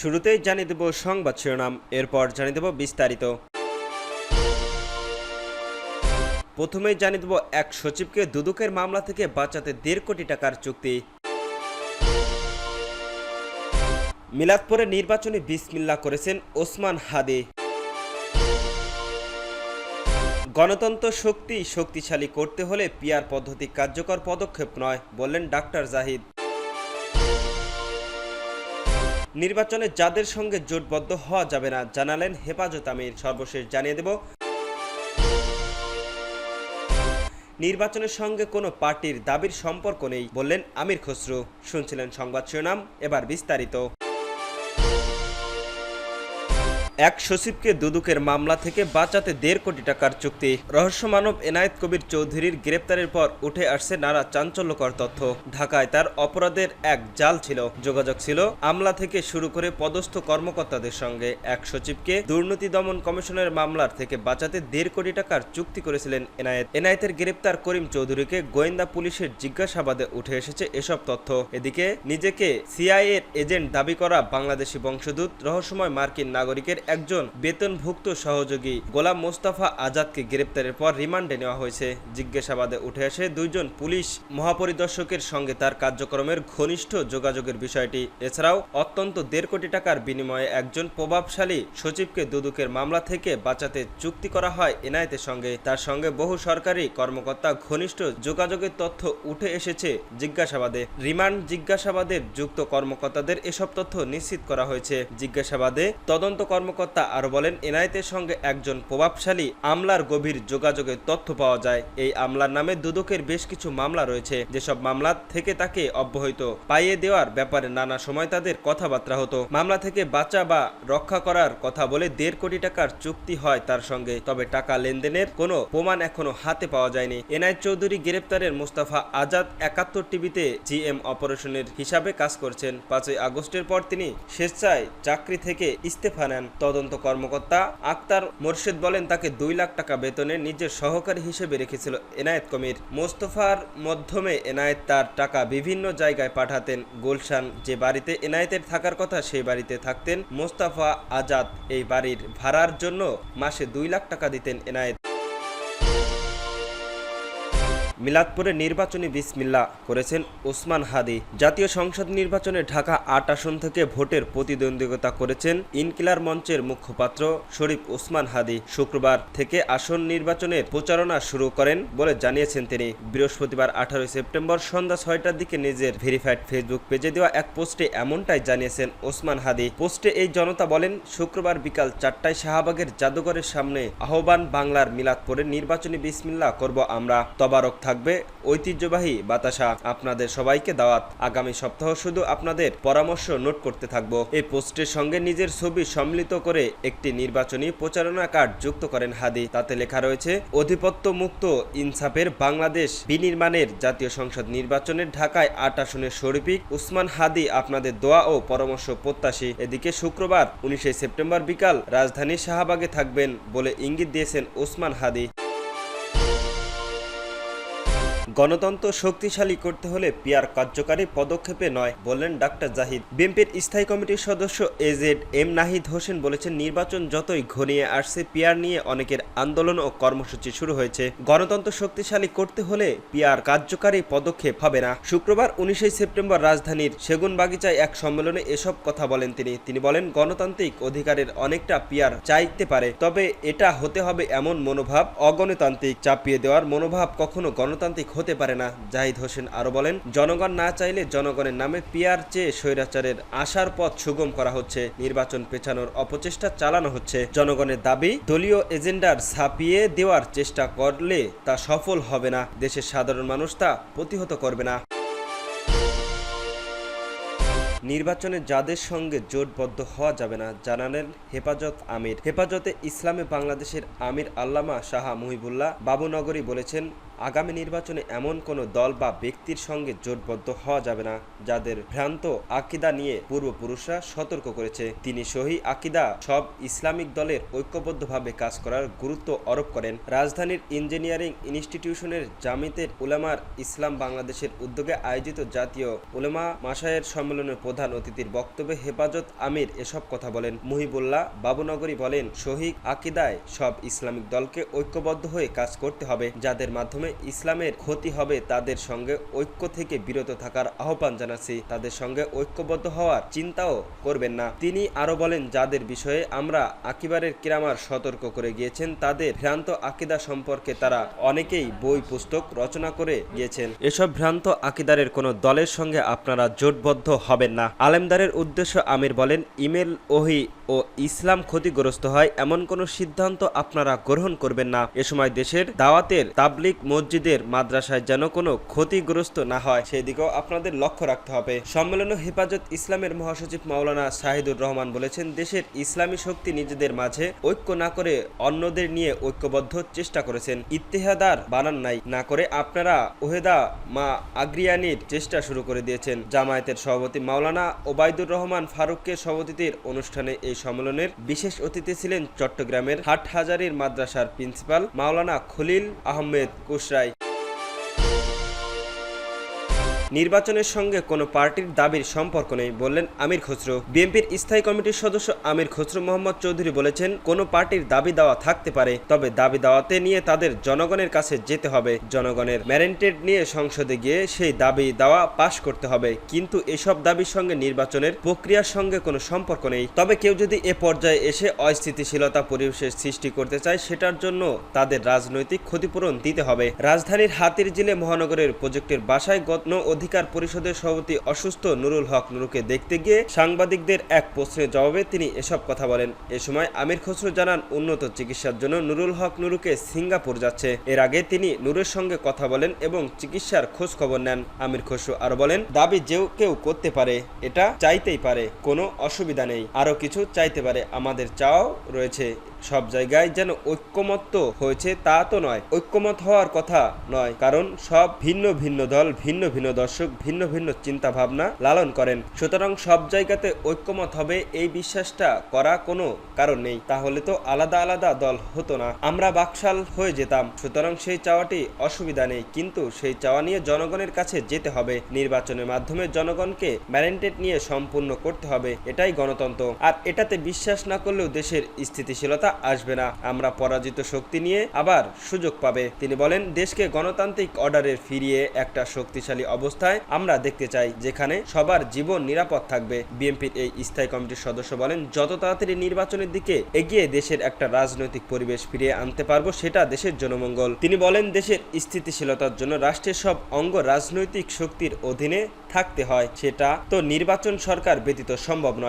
শুরুতেই জানিয়ে দেব সংবাদ শিরোনাম, এরপর জানিয়ে দেব বিস্তারিত। প্রথমেই জানিয়ে দেব এক সচিবকে দুদকের মামলা থেকে বাঁচাতে দেড় কোটি টাকার চুক্তি। মিলাদপুরে নির্বাচনে বিসমিল্লা করেছেন ওসমান হাদি। গণতন্ত্র শক্তি শক্তিশালী করতে হলে পিয়ার পদ্ধতি কার্যকর পদক্ষেপ নয়, বললেন ডাক্তার জাহিদ। নির্বাচনে যাদের সঙ্গে জোটবদ্ধ হওয়া যাবে না, জানালেন হেফাজত আমির। সর্বশেষ জানিয়ে দেব, নির্বাচনের সঙ্গে কোনো পার্টির দাবির সম্পর্ক নেই বললেন আমির খসরু। শুনছিলেন সংবাদ শিরোনাম, এবার বিস্তারিত। এক সচিবকে দুদুকের মামলা থেকে বাঁচাতে দেড় কোটি টাকার চুক্তি। রহস্য মানব এনায়েত কবির চৌধুরীর গ্রেপ্তারের পর উঠে আসছে নানা চাঞ্চল্যকর তথ্য। ঢাকায় তার অপরাধের এক জাল ছিল। যোগাযোগ ছিল আমলা থেকে শুরু করে পদস্থ কর্মকর্তাদের সঙ্গে। এক সচিবকে দুর্নীতি দমন কমিশনের মামলার থেকে বাঁচাতে দেড় কোটি টাকার চুক্তি করেছিলেন এনায়েত। এনায়েতের গ্রেপ্তার করিম চৌধুরীকে গোয়েন্দা পুলিশের জিজ্ঞাসাবাদে উঠে এসেছে এসব তথ্য। এদিকে নিজেকে সিআইএর এজেন্ট দাবি করা বাংলাদেশি বংশদূত রহস্যময় মার্কিন নাগরিকের একজন বেতনভুক্ত সহযোগী গোলাম মোস্তাফা আজাদকে গ্রেপ্তারের পর রিমান্ডে নেওয়া হয়েছে। জিজ্ঞাসাবাদে উঠে আসে দুইজন পুলিশ মহাপরিদর্শকের সঙ্গে তার কার্যক্রমের ঘনিষ্ঠ যোগাযোগের বিষয়টি। এছাড়াও অত্যন্ত দেড় কোটি টাকার বিনিময়ে একজন প্রভাবশালী সচিবকে দুদুকের মামলা থেকে বাঁচাতে চুক্তি করা হয় এনায়েতের সঙ্গে। তার সঙ্গে বহু সরকারি কর্মকর্তা ঘনিষ্ঠ যোগাযোগের তথ্য উঠে এসেছে জিজ্ঞাসাবাদে। রিমান্ড জিজ্ঞাসাবাদের যুক্ত কর্মকর্তাদের এসব তথ্য নিশ্চিত করা হয়েছে। জিজ্ঞাসাবাদে তদন্ত কর্মকর্তা আরও বলেন এনায়েতের সঙ্গে একজন প্রভাবশালী আমলার গভীর যোগাযোগের তথ্য পাওয়া যায়। এই আমলার নামে দুদকের বেশ কিছু মামলা রয়েছে। যেসব মামলা থেকে তাকে অব্যাহত পাইয়ে দেওয়ার ব্যাপারে নানা সময় তাদের কথাবার্তা হতো। মামলা থেকে বাঁচা বা রক্ষা করার কথা বলে দেড় কোটি টাকার চুক্তি হয় তার সঙ্গে। তবে টাকা লেনদেনের কোনো প্রমাণ এখনও হাতে পাওয়া যায়নি। এনায়েত চৌধুরী গ্রেপ্তারের মুস্তাফা আজাদ একাত্তর টিভিতে জিএম অপারেশনের হিসাবে কাজ করছেন। পাঁচই আগস্টের পর তিনি স্বেচ্ছায় চাকরি থেকে ইস্তফা নেন। তদন্ত কর্মকর্তা আক্তার মোর্শেদ বলেন, তাকে দুই লাখ টাকা বেতনে নিজের সহকারী হিসেবে রেখেছিল এনায়েত কমির। মোস্তফার মাধ্যমে এনায়েত তার টাকা বিভিন্ন জায়গায় পাঠাতেন। গুলশান যে বাড়িতে এনায়েতের থাকার কথা সেই বাড়িতে থাকতেন মোস্তফা আজাদ। এই বাড়ির ভাড়ার জন্য মাসে দুই লাখ টাকা দিতেন এনায়েত। মিলাদপুরে নির্বাচনী বিসমিল্লা করেছেন ওসমান হাদি। জাতীয় সংসদ নির্বাচনে ঢাকা আট আসন থেকে ভোটের প্রতিদ্বন্দ্বিতা করেছেন ইনকিলার মঞ্চের মুখপাত্র শরীফ ওসমান হাদি। শুক্রবার থেকে আসন নির্বাচনের প্রচারণা শুরু করেন বলে জানিয়েছেন তিনি। বৃহস্পতিবার আঠারোই সেপ্টেম্বর সন্ধ্যা ছয়টার দিকে নিজের ভেরিফাইড ফেসবুক পেজে দেওয়া এক পোস্টে এমনটাই জানিয়েছেন ওসমান হাদি। পোস্টে এই জনতা বলেন, শুক্রবার বিকাল চারটায় শাহবাগের জাদুঘরের সামনে আহ্বান বাংলার মিলাদপুরে নির্বাচনী বিসমিল্লা করব আমরা। তবারক থাকবে ঐতিহ্যবাহী বাতাসা। আপনাদের সবাইকে দাওয়াত। আগামী সপ্তাহ শুধু আপনাদের পরামর্শ নোট করতে থাকব। এই পোস্টের সঙ্গে নিজের ছবি সম্মিলিত করে একটি নির্বাচনী প্রচারণা কার্ড যুক্ত করেন হাদি। তাতে লেখা রয়েছে, অধিপত্য মুক্ত ইনসাফের বাংলাদেশ বিনির্মাণের জাতীয় সংসদ নির্বাচনের ঢাকায় আট আসনের শরীফিক উসমান হাদি আপনাদের দোয়া ও পরামর্শ প্রত্যাশী। এদিকে শুক্রবার উনিশে সেপ্টেম্বর বিকাল রাজধানী শাহবাগে থাকবেন বলে ইঙ্গিত দিয়েছেন ওসমান হাদি। গণতন্ত্র শক্তিশালী করতে হলে পিয়ার কার্যকারী পদক্ষেপে নয় বললেন ডাক্তার জাহিদ। বিএনপির স্থায়ী কমিটির সদস্য এজেড এম নাহিদ হোসেন বলেছেন, নির্বাচন যতই ঘনিয়ে আসছে, পিয়ার নিয়ে অনেকের আন্দোলন ও কর্মসূচি শুরু হয়েছে। গণতন্ত্র শক্তিশালী করতে হলে পিয়ার কার্যকারী পদক্ষেপ হবে না। শুক্রবার উনিশে সেপ্টেম্বর রাজধানীর সেগুন বাগিচায় এক সম্মেলনে এসব কথা বলেন তিনি। তিনি বলেন, গণতান্ত্রিক অধিকারের অনেকটা পিয়ার চাইতে পারে, তবে এটা হতে হবে এমন মনোভাব, অগণতান্ত্রিক চাপিয়ে দেওয়ার মনোভাব কখনো গণতান্ত্রিক হতে পারে না, জাহিদ হোসেন আরও বলেন, জনগণ না চাইলে জনগণের নামে পিয়ার চেয়ে স্বৈরাচারের আসার পথ সুগম করা হচ্ছে, নির্বাচন পেছানোর অপচেষ্টা চালানো হচ্ছে। জনগণের দাবি, দলীয় এজেন্ডার ছাপিয়ে দেওয়ার চেষ্টা করলে তা সফল হবে না, দেশের সাধারণ মানুষ তা প্রতিহত করবে না। নির্বাচনে যাদের সঙ্গে জোটবদ্ধ হওয়া যাবে না, জানালেন হেফাজত আমির। হেফাজতে ইসলামে বাংলাদেশের আমির আল্লামা শাহ মুহিবুল্লাহ বাবুনগরী বলেছেন আগামী নির্বাচনে এমন কোনো দল বা ব্যক্তির সঙ্গে জোটবদ্ধ হওয়া যাবে না, যাদের ভ্রান্ত আকিদা নিয়ে পূর্বপুরুষরা সতর্ক করেছে। তিনি সহি আকিদা সব ইসলামিক দলের ঐক্যবদ্ধভাবে কাজ করার গুরুত্ব আরোপ করেন। রাজধানীর ইঞ্জিনিয়ারিং ইনস্টিটিউশনের জামিতের উলামার ইসলাম বাংলাদেশের উদ্যোগে আয়োজিত জাতীয় উলেমা মাসায়ের সম্মেলনের প্রধান অতিথির বক্তব্যে হেফাজত আমির এসব কথা বলেন। মুহিবুল্লাহ বাবুনগরী বলেন শহীদ আকিদায় সব ইসলামিক দলকে ঐক্যবদ্ধ হয়ে কাজ করতে হবে, যাদের মাধ্যমে ইসলামের ক্ষতি হবে তাদের সঙ্গে ঐক্য থেকে বিরত থাকার আহ্বান জানাচ্ছি। তাদের সঙ্গে ঐক্যবদ্ধ হওয়ার চিন্তাও করবেন না। তিনি আরও বলেন, যাদের বিষয়ে আমরা আকিবারের কিরামার সতর্ক করে গিয়েছেন, তাদের ভ্রান্ত আকিদা সম্পর্কে তারা অনেকেই বই, পুস্তক রচনা করে গিয়েছেন। এসব ভ্রান্ত আকিদারের কোনো দলের সঙ্গে আপনারা জোটবদ্ধ হবেন না। আলেমদারের উদ্দেশ্য আমির বলেন, ইমেল, ওহি ও ইসলাম ক্ষতিগ্রস্ত হয় এমন কোনো সিদ্ধান্ত আপনারা গ্রহণ করবেন না। এ সময় দেশের দাওয়াতের তাবলিক মসজিদের মাদ্রাসায় যেন কোনো ক্ষতিগ্রস্ত না হয়, সেদিকেও আপনাদের লক্ষ্য রাখতে হবে। সম্মেলনে হেফাজত ইসলামের মহাসচিব মাওলানা শাহিদুর রহমান বলেছেন, দেশের ইসলামী শক্তি নিজেদের মাঝে ঐক্য না করে অন্যদের নিয়ে ঐক্যবদ্ধ চেষ্টা করেছেন। ইত্তেহাদার বানান নাই, না করে আপনারা ওহেদা মা আগ্রিয়ানির চেষ্টা শুরু করে দিয়েছেন। জামায়াতের সভাপতি মাওলানা ওবায়দুর রহমান ফারুককে সভাপতির অনুষ্ঠানে এই সম্মেলনের বিশেষ অতিথি ছিলেন চট্টগ্রামের হাটহাজারির মাদ্রাসার প্রিন্সিপাল মাওলানা খলিল আহমেদ কুশরাই নির্বাচনের সঙ্গে কোনো পার্টির দাবির সম্পর্ক নেই বললেন আমির খসরু। বিএনপির স্থায়ী কমিটির সদস্য আমির খসরু মোহাম্মদ চৌধুরী বলেছেন, কোনো পার্টির দাবি দেওয়া থাকতে পারে, তবে দাবি দেওয়াতে নিয়ে তাদের জনগণের কাছে যেতে হবে। জনগণের ম্যারেন্টেড নিয়ে সংসদে গিয়ে সেই দাবি দেওয়া পাশ করতে হবে। কিন্তু এসব দাবির সঙ্গে নির্বাচনের প্রক্রিয়ার সঙ্গে কোনো সম্পর্ক নেই। তবে কেউ যদি এ পর্যায়ে এসে অস্থিতিশীলতা পরিবেশের সৃষ্টি করতে চায়, সেটার জন্য তাদের রাজনৈতিক ক্ষতিপূরণ দিতে হবে। রাজধানীর হাতির জিলে মহানগরের প্রজেক্টের বাসায় গণ অধিকার পরিষদের সভাপতি অসুস্থ নুরুল হক নুরুকে দেখতে গিয়ে সাংবাদিকদের এক প্রশ্নের জবাবে তিনি এসব কথা বলেন। এ সময় আমির খসরু জানান, উন্নত চিকিৎসার জন্য নুরুল হক নুরুকে সিঙ্গাপুর যাচ্ছে। এর আগে তিনি নুরের সঙ্গে কথা বলেন এবং চিকিৎসার খোঁজ খবর নেন। আমির খসরু আরও বলেন, দাবি যেও কেউ করতে পারে, এটা চাইতেই পারে, কোনো অসুবিধা নেই। আরও কিছু চাইতে পারে, আমাদের চাও রয়েছে। সব জায়গায় যেন ঐক্যমত্য হয়েছে তা তো নয়। ঐক্যমত হওয়ার কথা নয়, কারণ সব ভিন্ন ভিন্ন দল, ভিন্ন ভিন্ন দর্শক, ভিন্ন ভিন্ন চিন্তা ভাবনা লালন করেন। সুতরাং সব জায়গাতে ঐক্যমত হবে এই বিশ্বাসটা করা কোনো কারণ নেই। তাহলে তো আলাদা আলাদা দল হতো না। আমরা বাকশাল হয়ে যেতাম। সুতরাং সেই চাওয়াটি অসুবিধা নেই, কিন্তু সেই চাওয়া নিয়ে জনগণের কাছে যেতে হবে। নির্বাচনের মাধ্যমে জনগণকে ম্যারেন্টেড নিয়ে সম্পূর্ণ করতে হবে, এটাই গণতন্ত্র। আর এটাতে বিশ্বাস না করলেও দেশের স্থিতিশীলতা আসবে না। আমরা পরাজিত শক্তি নিয়ে আবার সুযোগ পাবে। তিনি বলেন, দেশকে গণতান্ত্রিক অর্ডারের ফিরিয়ে একটা শক্তিশালী অবস্থায় আমরা দেখতে চাই, যেখানে সবার জীবন নিরাপদ থাকবে। বিএনপির এই স্থায়ী কমিটির সদস্য বলেন, যত তাড়াতাড়ি নির্বাচনের দিকে এগিয়ে দেশের একটা রাজনৈতিক পরিবেশ ফিরিয়ে আনতে পারব, সেটা দেশের জনমঙ্গল। তিনি বলেন, দেশের স্থিতিশীলতার জন্য রাষ্ট্রের সব অঙ্গ রাজনৈতিক শক্তির অধীনে থাকতে হয়, সেটা তো নির্বাচন সরকার ব্যতীত সম্ভব নয়।